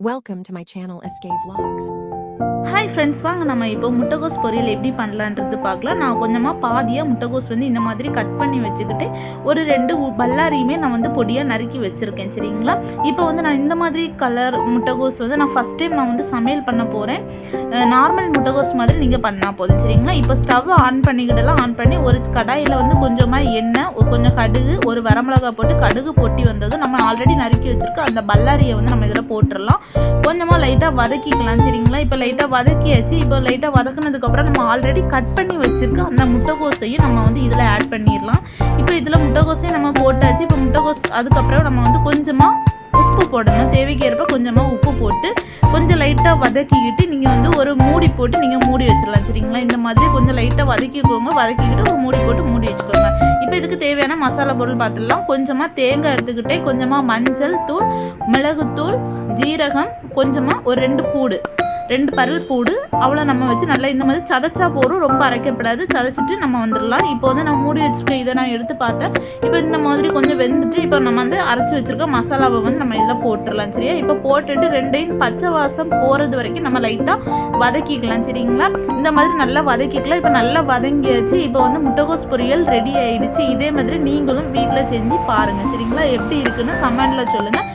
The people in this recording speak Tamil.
Welcome to my channel SK Vlogs. Hi friends வாங்க நம்ம இப்போ முட்டைகோஸ் பொரியல் எப்படி பண்ணலான்றது பார்க்கலாம். நான் கொஞ்சமாக பாதியாக முட்டைகோஸ் வந்து இந்த மாதிரி கட் பண்ணி வச்சுக்கிட்டு ஒரு ரெண்டு பல்லாரியுமே நான் வந்து பொடியாக நறுக்கி வச்சுருக்கேன் சரிங்களா? இப்போ வந்து நான் இந்த மாதிரி கலர் முட்டைகோஸ் வந்து நான் ஃபஸ்ட் டைம் நான் வந்து சமையல் பண்ண போகிறேன் நார்மல் முட்டைகோஸ் மாதிரி நீங்கள் பண்ணால் போதும் சரிங்களா? இப்போ ஸ்டவ் ஆன் பண்ணிக்கிட்டலாம் ஆன் பண்ணி ஒரு கடாயில் வந்து கொஞ்சமாக எண்ணெய் ஒரு கொஞ்சம் கடுகு ஒரு வரமிளகா போட்டு கடுகு பொட்டி வந்ததும் நம்ம ஆல்ரெடி நறுக்கி வச்சுருக்க அந்த பல்லாரியை வந்து நம்ம இதில் போட்டுடலாம் கொஞ்சமாக லைட்டாக வதக்கிக்கலாம் சரிங்களா? இப்போ லைட்டாக வதக்கியாச்சு. இப்போ லைட்டாக வதக்குனதுக்கப்புறம் நம்ம ஆல்ரெடி கட் பண்ணி வச்சுருக்க அந்த முட்டைக்கோஸையும் நம்ம வந்து இதில் ஆட் பண்ணிடலாம் இப்போ இதில் முட்டைக்கோஸையும் நம்ம போட்டாச்சு. இப்போ முட்டைக்கோஸ் அதுக்கப்புறம் நம்ம வந்து கொஞ்சமாக உப்பு போடணும். தேவைக்கு ஏற்ப கொஞ்சமாக உப்பு போட்டு கொஞ்சம் லைட்டாக வதக்கிக்கிட்டு நீங்கள் வந்து ஒரு மூடி போட்டு நீங்கள் மூடி வச்சிடலாம் சரிங்களா? இந்த மாதிரி கொஞ்சம் லைட்டாக வதக்கிக்கோங்க. வதக்கிக்கிட்டு ஒரு மூடி போட்டு மூடி வச்சுக்கோங்க. இப்போ இதுக்கு தேவையான மசாலா பொருள் பார்த்துடலாம் கொஞ்சமாக தேங்காய் எடுத்துக்கிட்டே கொஞ்சமாக மஞ்சள் தூள் மிளகுத்தூள் ஜீரகம் கொஞ்சமாக ஒரு ரெண்டு பூடு. ரெண்டு பரல் பூடு அவ்வளோ நம்ம வச்சு நல்லா இந்த மாதிரி சதைச்சா போதும் ரொம்ப அரைக்கப்படாது. சதைச்சிட்டு நம்ம வந்துடலாம். இப்போ வந்து நான் மூடி வச்சுருக்கேன் இதை நான் எடுத்து பார்த்தேன். இப்போ இந்த மாதிரி கொஞ்சம் வெந்துட்டு இப்போ நம்ம வந்து அரைச்சி வச்சிருக்க மசாலாவை வந்து நம்ம இதில் போட்டுடலாம் சரியா? இப்போ போட்டுட்டு ரெண்டையும் பச்சை வாசம் போகிறது வரைக்கும் நம்ம லைட்டாக வதக்கிக்கலாம் சரிங்களா? இந்த மாதிரி நல்லா வதக்கிக்கலாம். இப்போ நல்லா வதங்கியாச்சு. இப்போ வந்து முட்டைகோஸ் பொரியல் ரெடி ஆகிடுச்சு இதே மாதிரி நீங்களும் வீட்டில் செஞ்சு பாருங்கள் சரிங்களா? எப்படி இருக்குன்னு கமெண்டில் சொல்லுங்கள்